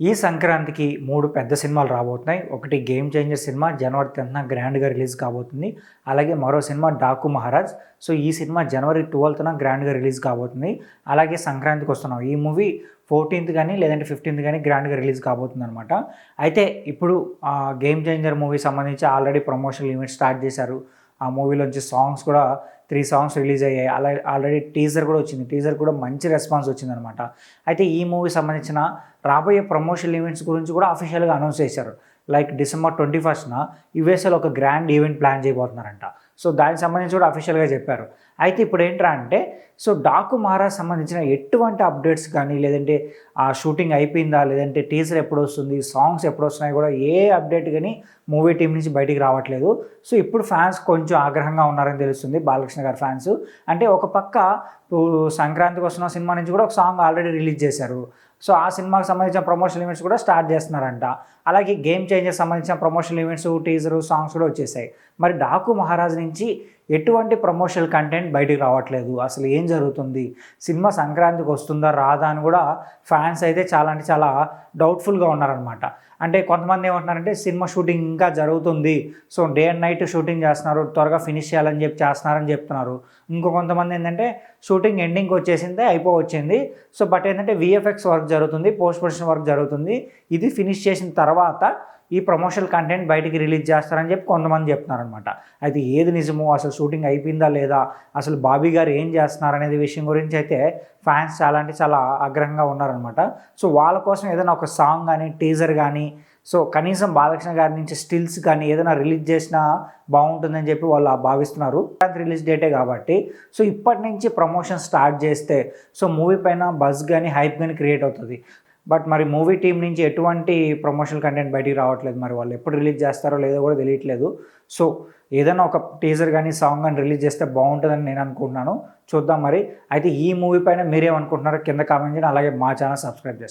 ఈ సంక్రాంతికి మూడు పెద్ద సినిమాలు రాబోతున్నాయి. ఒకటి గేమ్ చేంజర్ సినిమా జనవరి టెన్త్న గ్రాండ్గా రిలీజ్ కాబోతుంది. అలాగే మరో సినిమా డాకు మహారాజ్ సో ఈ సినిమా జనవరి ట్వెల్త్న గ్రాండ్గా రిలీజ్ కాబోతుంది. అలాగే సంక్రాంతికి వస్తున్నాం. ఈ మూవీ ఫోర్టీన్త్ కానీ లేదంటే ఫిఫ్టీన్త్ కానీ గ్రాండ్గా రిలీజ్ కాబోతుంది అనమాట అయితే ఇప్పుడు ఆ గేమ్ చేంజర్ మూవీ సంబంధించి ఆల్రెడీ ప్రమోషనల్ ఈవెంట్ స్టార్ట్ చేశారు. ఆ మూవీలోంచి సాంగ్స్ కూడా త్రీ సాంగ్స్ రిలీజ్ అయ్యాయి. అలా ఆల్రెడీ టీజర్ కూడా వచ్చింది. టీజర్ కూడా మంచి రెస్పాన్స్ వచ్చిందనమాట. అయితే ఈ మూవీ సంబంధించిన రాబోయే ప్రమోషనల్ ఈవెంట్స్ గురించి కూడా అఫీషియల్గా అనౌన్స్ చేశారు. లైక్ డిసెంబర్ ట్వంటీ ఫస్ట్న యుఎస్ఏలో ఒక గ్రాండ్ ఈవెంట్ ప్లాన్ చేయబోతున్నారంట. సో దానికి సంబంధించి కూడా అఫీషియల్గా చెప్పారు. అయితే ఇప్పుడు ఏంట్రా అంటే సో డాకు మహారాజ్ సంబంధించిన ఎటువంటి అప్డేట్స్ కానీ లేదంటే ఆ షూటింగ్ అయిపోయిందా లేదంటే టీజర్ ఎప్పుడు వస్తుంది సాంగ్స్ ఎప్పుడు వస్తున్నాయి కూడా ఏ అప్డేట్ కానీ మూవీ టీం నుంచి బయటికి రావట్లేదు. సో ఇప్పుడు ఫ్యాన్స్ కొంచెం ఆగ్రహంగా ఉన్నారని తెలుస్తుంది బాలకృష్ణ గారి ఫ్యాన్స్ అంటే ఒక పక్క సంక్రాంతికి వస్తున్న సినిమా నుంచి కూడా ఒక సాంగ్ ఆల్రెడీ రిలీజ్ చేశారు. సో ఆ సినిమాకి సంబంధించిన ప్రమోషనల్ ఈవెంట్స్ కూడా స్టార్ట్ చేస్తున్నారంట. అలాగే గేమ్ చేంజర్ సంబంధించిన ప్రమోషనల్ ఈవెంట్స్ టీజరు సాంగ్స్ కూడా వచ్చేసాయి. మరి డాకు మహారాజ్ నుంచి ఎటువంటి ప్రమోషనల్ కంటెంట్ బయటికి రావట్లేదు? అసలు ఏం జరుగుతుంది? సినిమా సంక్రాంతికి వస్తుందా రాదా అని కూడా ఫ్యాన్స్ అయితే చాలా అంటే చాలా డౌట్ఫుల్గా ఉన్నారనమాట అంటే కొంతమంది ఏమంటున్నారంటే సినిమా షూటింగ్ ఇంకా జరుగుతుంది. So day and night shooting చేస్తున్నారు. త్వరగా ఫినిష్ చేయాలని చెప్పి చేస్తున్నారని చెప్తున్నారు. ఇంకో కొంతమంది ఏంటంటే షూటింగ్ ఎండింగ్కి వచ్చేసిందే అయిపోవచ్చింది. సో బట్ ఏంటంటే విఎఫ్ఎక్స్ వర్క్ జరుగుతుంది పోస్ట్ ప్రొడక్షన్ వర్క్ జరుగుతుంది. ఇది ఫినిష్ చేసిన తర్వాత తర్వాత ఈ ప్రమోషనల్ కంటెంట్ బయటికి రిలీజ్ చేస్తారని చెప్పి కొంతమంది చెప్తున్నారనమాట అయితే ఏది నిజమో అసలు షూటింగ్ అయిపోయిందా లేదా అసలు బాబీ గారు ఏం చేస్తున్నారు అనేది విషయం గురించి అయితే ఫ్యాన్స్ చాలా అంటే చాలా ఆగ్రహంగా ఉన్నారనమాట సో వాళ్ళ కోసం ఏదైనా ఒక సాంగ్ కానీ టీజర్ కానీ సో కనీసం బాలకృష్ణ గారి నుంచి స్టిల్స్ కానీ ఏదైనా రిలీజ్ చేసినా బాగుంటుందని చెప్పి వాళ్ళు భావిస్తున్నారు. రిలీజ్ డేటే కాబట్టి. సో ఇప్పటి నుంచి ప్రమోషన్ స్టార్ట్ చేస్తే సో మూవీ పైన బజ్ కానీ హైప్ కానీ క్రియేట్ అవుతుంది. బట్ మరి మూవీ టీం నుంచి ఎటువంటి ప్రమోషనల్ కంటెంట్ బయటికి రావట్లేదు మరి వాళ్ళు. ఎప్పుడు రిలీజ్ చేస్తారో లేదో కూడా తెలియట్లేదు. సో ఏదైనా ఒక టీజర్ కానీ సాంగ్ కానీ రిలీజ్ చేస్తే బాగుంటుందని నేను అనుకుంటున్నాను. చూద్దాం మరి. అయితే ఈ మూవీ పైన మీరేమనుకుంటున్నారో కింద కామెంట్ చేయండి. అలాగే మా ఛానల్ సబ్స్క్రైబ్ చేస్తాను